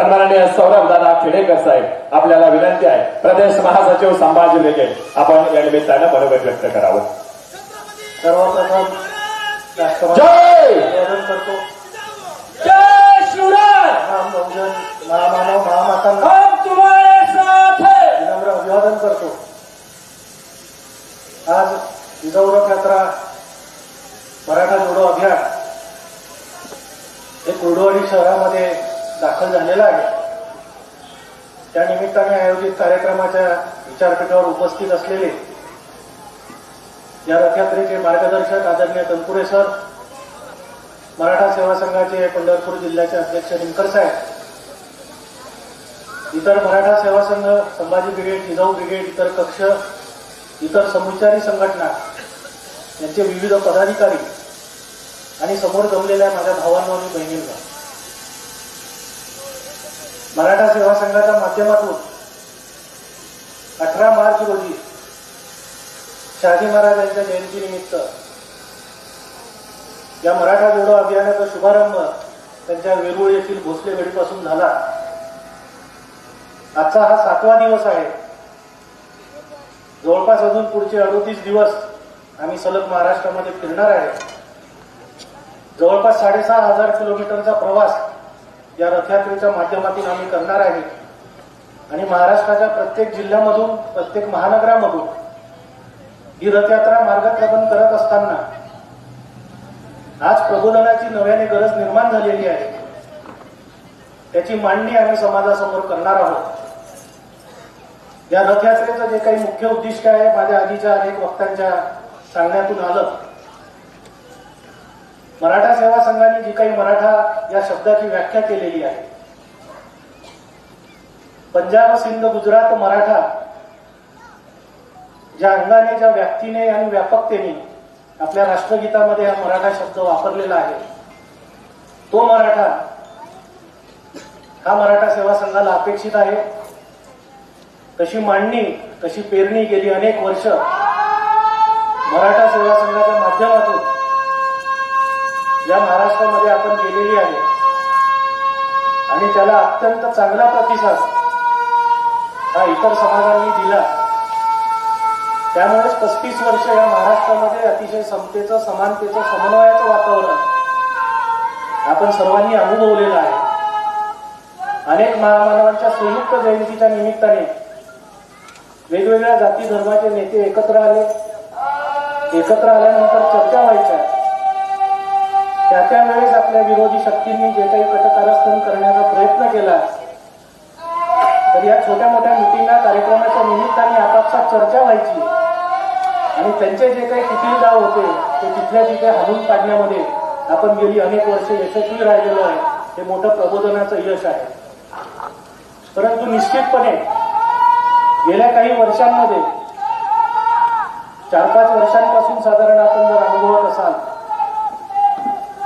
सन्माननीय सौरभ दादा खेडेकर साहेब आपल्याला विनंती आहे प्रदेश महासचिव संभाजी लेगे आपण या निमित्तानं मनोगत व्यक्त करावं. सर्वप्रथम अभिवादन करतो जय शिवराय! बहुजन महामानव महामातांना विनम्र अभिवादन करतो आज जिजाऊ यात्रा मराठा जोडो अभियान हे कुर्डुवाडी शहरामध्ये दाखल झालेला आहे. त्या निमित्ताने आयोजित कार्यक्रमाच्या विचारपीठावर उपस्थित असलेले या रथयात्रेचे मार्गदर्शक आदरणीय तनपुरे सर मराठा सेवा संघाचे पंढरपूर जिल्ह्याचे अध्यक्ष निमकर साहेब इतर मराठा सेवा संघ संभाजी ब्रिगेड जिजाऊ ब्रिगेड इतर कक्ष इतर समुचारी संघटना यांचे विविध पदाधिकारी आणि समोर जमलेल्या माझ्या भावांना आणि बहिणींना मराठा सेवा संघाच्या माध्यमातून अठरा मार्च रोजी शहाजी महाराज यांच्या जयंतीनिमित्त या मराठा जोडो अभियानाचा शुभारंभ त्यांच्या वेरूळ येथील भोसले गडीपासून झाला. आजचा हा सातवा दिवस आहे. जवळपास अजून पुढचे अडोतीस दिवस आम्ही सलग महाराष्ट्रामध्ये फिरणार आहे. जवळपास साडेसहा हजार किलोमीटरचा प्रवास या रथयात्रेच्या माध्यमातून आम्ही करणार आहे. आणि महाराष्ट्राच्या प्रत्येक जिल्ह्यामधून प्रत्येक महानगरामधून ही रथयात्रा मार्गक्रमण करत असताना आज प्रबोधनाची नव्याने गरज निर्माण झालेली आहे. त्याची मांडणी आम्ही समाजासमोर करणार आहोत. या रथयात्रेचं जे काही मुख्य उद्दिष्ट आहे माझ्या आधीच्या अनेक वक्त्यांच्या सांगण्यातून आलं. मराठा सेवा संघाने जी काही मराठा या शब्दाची व्याख्या केलेली आहे. पंजाब सिंध गुजरात मराठा ज्या अंगाने ज्या व्याप्तीने आणि व्यापकतेने आपल्या राष्ट्रगीतामध्ये हा मराठा शब्द वापरलेला आहे तो मराठा हा मराठा सेवा संघाला अपेक्षित आहे. तशी मांडणी तशी पेरणी गेली अनेक वर्ष मराठा सेवा संघाच्या माध्यमातून ज्या महाराष्ट्रामध्ये आपण केलेली आहे आणि त्याला अत्यंत चांगला प्रतिसाद हा इतर समाजांनी दिला त्यामुळेच पस्तीस वर्ष या महाराष्ट्रामध्ये अतिशय समतेचं समानतेचं समन्वयाचं वातावरण आपण सर्वांनी अनुभवलेलं आहे. अनेक महामानवांच्या संयुक्त जयंतीच्या निमित्ताने वेगवेगळ्या जाती धर्माचे नेते एकत्र आले. एकत्र आल्यानंतर चर्चा व्हायच्या. त्या त्या वेळेस आपल्या विरोधी शक्तींनी जे काही कटकारस्थान करण्याचा प्रयत्न केला तर या छोट्या मोठ्या मिटिंगा कार्यक्रमाच्या निमित्ताने आपापसात चर्चा व्हायची. आणि त्यांचे जे काही किती डाव होते ते तिथल्या तिथे हलून काढण्यामध्ये आपण गेली अनेक वर्ष यशस्वी राहिलेलो आहे. हे मोठं प्रबोधनाचं यश आहे. परंतु निश्चितपणे गेल्या काही वर्षांमध्ये चार पाच वर्षांपासून साधारण आपण जर अनुभवत असाल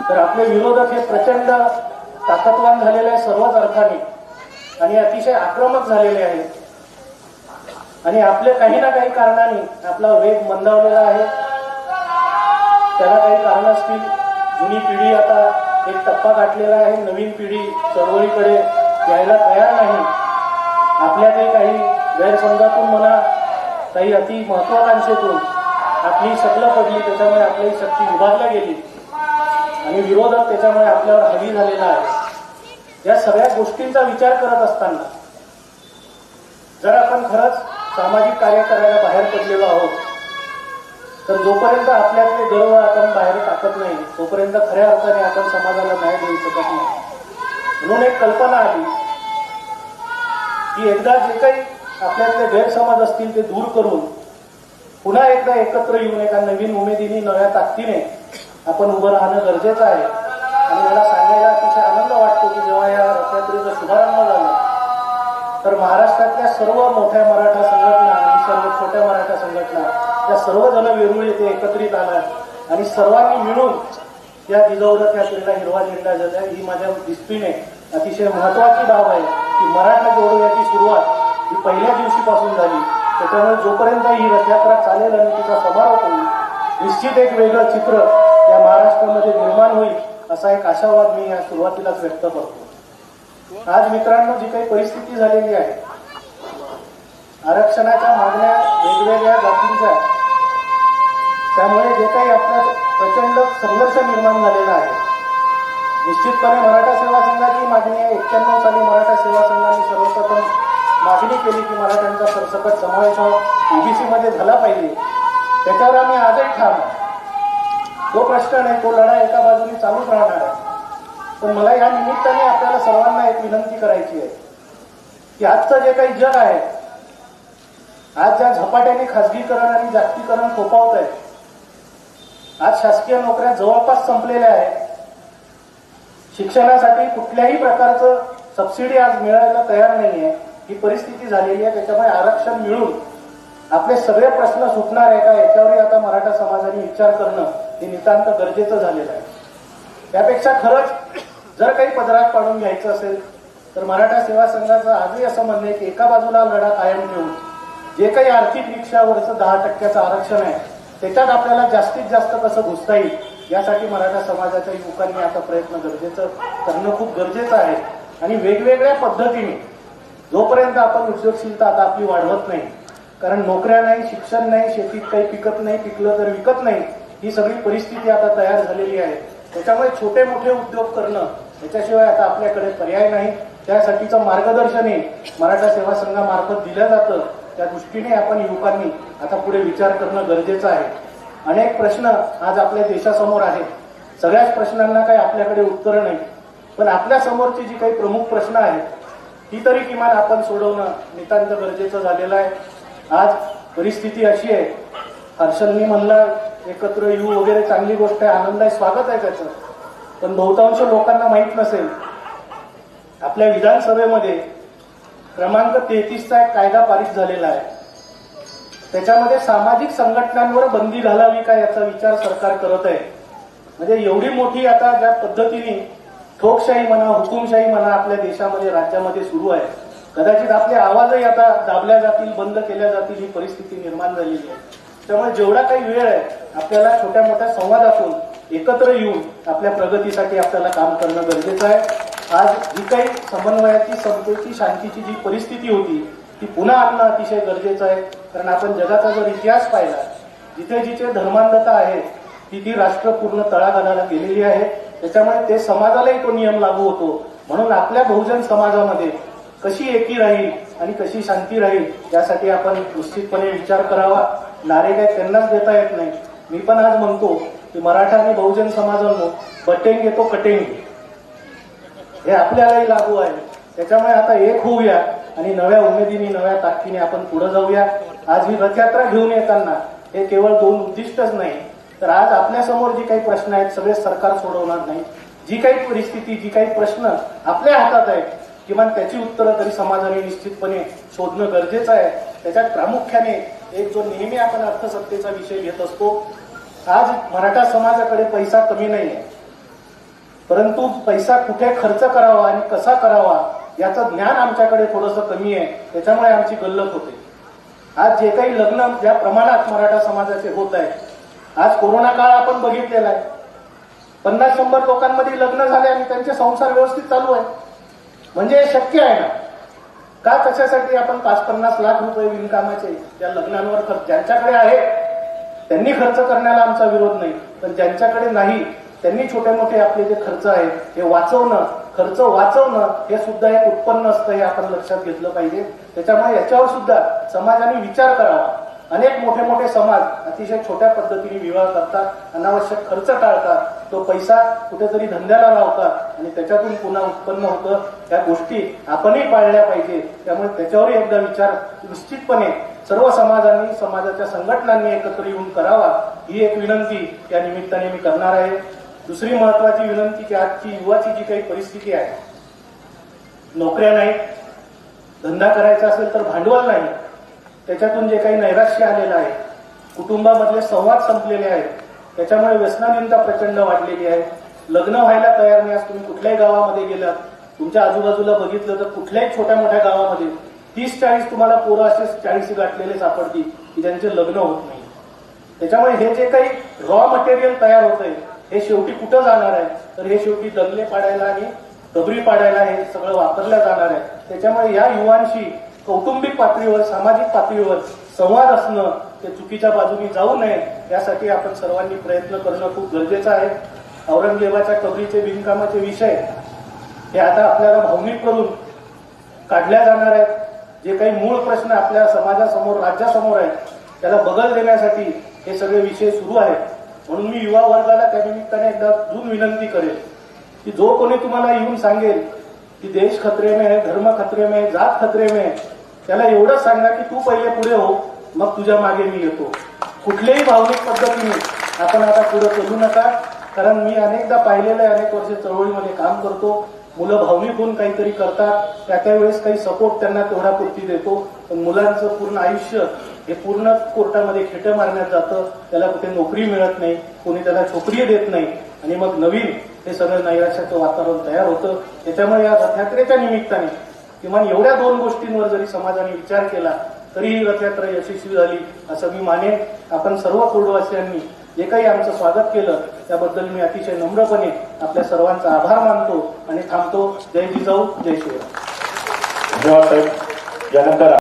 तर आपले विरोधक हे प्रचंड ताकदवान झालेले आहे सर्वच अर्थाने. आणि अतिशय आक्रमक झालेले आहेत आणि आपले काही ना काही कारणाने आपला वेग मंदावलेला आहे. त्याला काही कारण असतील जुनी पिढी आता एक टप्पा गाठलेला आहे. नवीन पिढी चळवळीकडे यायला तयार नाही. आपल्या काही गैरसमजातून म्हणा काही अति महत्वाकांक्षेतून आपली शकलं पडली त्याच्यामुळे आपली शक्ती विभागल्या गेली. आणि विरोधक त्याच्यामुळे आपल्यावर हवी झालेला आहे. या सगळ्या गोष्टींचा विचार करत असताना जर आपण खरंच सामाजिक कार्य करायला बाहेर पडलेलो आहोत तर जोपर्यंत आपल्यातले गर्व आपण बाहेर टाकत नाही तोपर्यंत खऱ्या अर्थाने आपण समाजाला न्याय देऊ शकत नाही. म्हणून एक कल्पना आली की एकदा जे काही आपल्यातले गैरसमज असतील ते दूर करून पुन्हा एकदा एकत्र येऊन एका नवीन उमेदीने नव्या ताकदीने आपण उभं राहणं गरजेचं आहे. आणि मला सांगायला अतिशय आनंद वाटतो की जेव्हा या रथयात्रेचा शुभारंभ झाला तर महाराष्ट्रातल्या सर्व मोठ्या मराठा संघटना आणि सर्व छोट्या मराठा संघटना या सर्वजण वेरूळ येथे एकत्रित आल्या आणि सर्वांनी मिळून या जिजाऊ रथयात्रेला हिरवा झेंडा झाला ही माझ्या दृष्टीने अतिशय महत्वाची बाब आहे की मराठा जोडो याची सुरुवात ही पहिल्या दिवशीपासून झाली. त्याच्यामुळे जोपर्यंत ही रथयात्रा चालेल आणि तिचा समारोप होईल निश्चित एक वेगळं चित्र या महाराष्ट्रामध्ये निर्माण होईल असा एक आशावाद मी या सुरुवातीलाच व्यक्त करतो. आज मित्रांनो जी काही परिस्थिती झालेली आहे आरक्षणाच्या मागण्या वेगवेगळ्या जातींच्या त्यामुळे जे काही आपल्यात प्रचंड संघर्ष निर्माण झालेला आहे निश्चितपणे मराठा सेवा संघाची मागणी आहे. एक्क्याण्णव साली मराठा सेवा संघाने सर्वप्रथम मागणी केली की मराठ्यांचा सरसकट समावेश ओबीसी मध्ये झाला पाहिजे. त्याच्यावर आम्ही आजही ठाम आहे. तो प्रश्न नाही तो लढा एका बाजूने चालूच राहणार आहे. पण मला या निमित्ताने आपल्याला सर्वांना एक विनंती करायची आहे की आजचं जे काही जग आहे आज ज्या झपाट्याने खासगीकरण आणि जागतिकरण थोपावत आहे आज शासकीय नोकऱ्या जवळपास संपलेल्या आहेत. शिक्षणासाठी कुठल्याही प्रकारचं सबसिडी आज मिळायला तयार नाहीये. ही परिस्थिती झालेली आहे त्याच्यामुळे आरक्षण मिळून आपले सगळे प्रश्न सुटणार आहे का याच्यावरही आता मराठा समाजाने विचार करणं हे नितांत गरजेचं झालेलं आहे. त्यापेक्षा खरंच जर काही पदरात पाडून घ्यायचं असेल तर मराठा सेवा संघाचं आजही असं म्हणणं आहे की एका बाजूला लढा कायम ठेवून जे काही आर्थिक रिक्षावरचं दहा टक्क्याचं आरक्षण आहे त्याच्यात आपल्याला जास्तीत जास्त कसं घुसता येईल यासाठी मराठा समाजाच्या युवकांनी आता प्रयत्न गरजेचं करणं खूप गरजेचं आहे. आणि वेगवेगळ्या पद्धतीने जोपर्यंत आपण उद्योगशीलता आता आपली वाढवत नाही कारण नोकऱ्या नाही शिक्षण नाही शेतीत काही पिकत नाही पिकलं तर विकत नाही ही सगळी परिस्थिती आता तयार झालेली आहे. त्याच्यामुळे छोटे मोठे उद्योग करणं याच्याशिवाय आता आपल्याकडे पर्याय नाही. त्यासाठीचं मार्गदर्शनही मराठा सेवा संघामार्फत दिलं जातं. त्या दृष्टीने आपण युवकांनी आता पुढे विचार करणं गरजेचं आहे. अनेक प्रश्न आज आपल्या देशासमोर आहेत. सगळ्याच प्रश्नांना काही आपल्याकडे उत्तरं नाही. पण आपल्या समोरची जी काही प्रमुख प्रश्न आहेत ती तरी किमान आपण सोडवणं नितांत गरजेचं झालेलं आहे. आज परिस्थिती अशी आहे. हर्षलनी म्हणलं एकत्र येऊ वगैरे चांगली गोष्ट आहे आनंद आहे स्वागत आहे त्याचं. पण बहुतांश लोकांना माहीत नसेल आपल्या विधानसभेमध्ये क्रमांक तेहतीसचा एक कायदा पारित झालेला आहे. त्याच्यामध्ये सामाजिक संघटनांवर बंदी घालावी का याचा विचार सरकार करत आहे? म्हणजे एवढी मोठी आता ज्या पद्धतीने ठोकशाही म्हणा हुकुमशाही म्हणा आपल्या देशामध्ये राज्यामध्ये सुरू आहे. कदाचित आपले आवाजही आता दाबल्या जातील बंद केल्या जातील ही परिस्थिती निर्माण झालेली आहे. त्यामुळे जेवढा काही वेळ आहे आपल्याला छोट्या मोठ्या संवादातून एकत्र येऊन आपल्या प्रगतीसाठी आपल्याला काम करणं गरजेचं आहे. आज जी काही समन्वयाची समतेची शांतीची जी परिस्थिती होती ती पुन्हा आणणं अतिशय गरजेचं आहे. कारण आपण जगाचा जर इतिहास पाहिला जिथे जिथे धर्मांधता आहे ती ती राष्ट्र पूर्ण तळागाळाला गेलेली आहे. त्याच्यामुळे ते समाजालाही तो नियम लागू होतो. म्हणून आपल्या बहुजन समाजामध्ये कशी एकी राहील आणि कशी शांती राहील यासाठी आपण निश्चितपणे विचार करावा. नारे काय त्यांनाच देता येत नाही. मी पण आज म्हणतो की मराठा आणि बहुजन समाजांनो बटेंगे तो कटेंगे. हे आपल्यालाही लागू आहे. त्याच्यामुळे आता एक होऊया आणि नव्या उमेदीने नव्या ताकदीने आपण पुढे जाऊया. आज ही रथयात्रा घेऊन येताना हे केवळ दोन उद्दिष्टच नाही तर आज आपल्यासमोर जी काही प्रश्न आहेत सगळे सरकार सोडवणार नाही. जी काही परिस्थिती जी काही प्रश्न आपल्या हातात आहेत किमान त्याची उत्तरं तरी समाजाने निश्चितपणे शोधणं गरजेचं आहे. त्याच्यात प्रामुख्याने एक जो नेहमी आपण अर्थसत्तेचा विषय घेत असतो आज मराठा समाजाकडे पैसा कमी नाही आहे. परंतु पैसा कुठे खर्च करावा आणि कसा करावा याचं ज्ञान आमच्याकडे थोडंसं कमी आहे. त्याच्यामुळे आमची गल्लत होते. आज जे काही लग्न ज्या प्रमाणात मराठा समाजाचे होत आहे आज कोरोना काळ आपण बघितलेला आहे. पन्नास शंभर लोकांमध्ये लग्न झाले आणि त्यांचे संसार व्यवस्थित चालू आहे. म्हणजे शक्य आहे ना? का कशासाठी आपण पाच पन्नास लाख रुपये विणकामाचे त्या लग्नांवर खर्च ज्यांच्याकडे आहे त्यांनी खर्च करण्याला आमचा विरोध नाही. पण ज्यांच्याकडे नाही त्यांनी छोटे मोठे आपले जे खर्च आहेत हे वाचवणं खर्च वाचवणं हे सुद्धा एक उत्पन्न असतं हे आपण लक्षात घेतलं पाहिजे. त्याच्यामुळे याच्यावर सुद्धा समाजाने विचार करावा. अनेक मोठे मोठे समाज अतिशय छोट्या पद्धतीने विवाह करतात अनावश्यक खर्च टाळतात तो पैसा कुठेतरी धंद्याला लावतात आणि त्याच्यातून पुन्हा उत्पन्न होतं. त्या गोष्टी आपणही पाळल्या पाहिजे. त्यामुळे त्याच्यावरही एकदा विचार निश्चितपणे सर्व समाजांनी समाजाच्या संघटनांनी एकत्र येऊन करावा ही एक विनंती या निमित्ताने मी करणार आहे. दुसरी महत्वाची विनंती की आजची युवाची जी काही परिस्थिती आहे नोकऱ्या नाही धंदा करायचा असेल तर भांडवल नाही. त्याच्यातून जे काही नैराश्य आलेलं आहे कुटुंबामधले संवाद संपलेले आहेत त्याच्यामुळे व्यसनाधीनता प्रचंड वाढलेली आहे. लग्न व्हायला तयार नाही आज तुम्ही कुठल्याही गावामध्ये गेलात तुमच्या आजूबाजूला बघितलं तर कुठल्याही छोट्या मोठ्या गावामध्ये तीस चाळीस तुम्हाला पोरं असे चाळीस गाठलेले सापडतील की ज्यांचे लग्न होत नाही. त्याच्यामुळे हे जे काही रॉ मटेरियल तयार होत आहे हे शेवटी कुठं जाणार आहे? तर हे शेवटी दंगले पाडायला आणि डबरी पाडायला हे सगळं वापरलं जाणार आहे. त्याच्यामुळे या युवांशी कौटुंबिक पातळीवर सामाजिक पातळीवर संवाद असणं ते चुकीच्या बाजूनी जाऊ नये यासाठी आपण सर्वांनी प्रयत्न करणं खूप गरजेचं आहे. औरंगजेबाच्या कबरीचे बिनकामाचे विषय हे आता आपल्याला भावनिक करून काढल्या जाणार आहेत. जे काही मूळ प्रश्न आपल्या समाजासमोर राज्यासमोर आहेत त्याला बगल देण्यासाठी हे सगळे विषय सुरू आहेत. म्हणून मी युवा वर्गाला त्यानिमित्ताने एकदा अजून विनंती करेल की जो कोणी तुम्हाला येऊन सांगेल की देश खतरे में है धर्म खतरे में जात खतरे में त्याला एवढंच सांगा की तू पहिले पुढे हो मग तुझ्या मागे मी येतो. कुठल्याही भावनिक पद्धतीने आपण आता पुढे चलू नका कारण मी अनेकदा पाहिलेलं आहे अनेक वर्ष चळवळीमध्ये काम करतो. मुलं भावनिक होऊन काहीतरी करतात त्या त्या वेळेस काही सपोर्ट त्यांना तेवढा पुरती देतो. पण मुलांचं पूर्ण आयुष्य हे पूर्ण कोर्टामध्ये खेटं मारण्यात जातं. त्याला कुठे नोकरी मिळत नाही कोणी त्याला छोकरी देत नाही. आणि मग नवीन हे सगळं नैराश्याचं वातावरण तयार होतं. त्याच्यामुळे या रथयात्रेच्या निमित्ताने किमान एवढ्या दोन गोष्टींवर जरी समाजाने विचार केला तरी ही रथयात्रा यशस्वी झाली असं मी मानेन. आपण सर्व कुर्डवासियांनी जे काही आमचं स्वागत केलं त्याबद्दल मी अतिशय नम्रपणे आपल्या सर्वांचा आभार मानतो आणि थांबतो. जय जिजाऊ जय शिवराय. धन्यवाद साहेब. यानंतर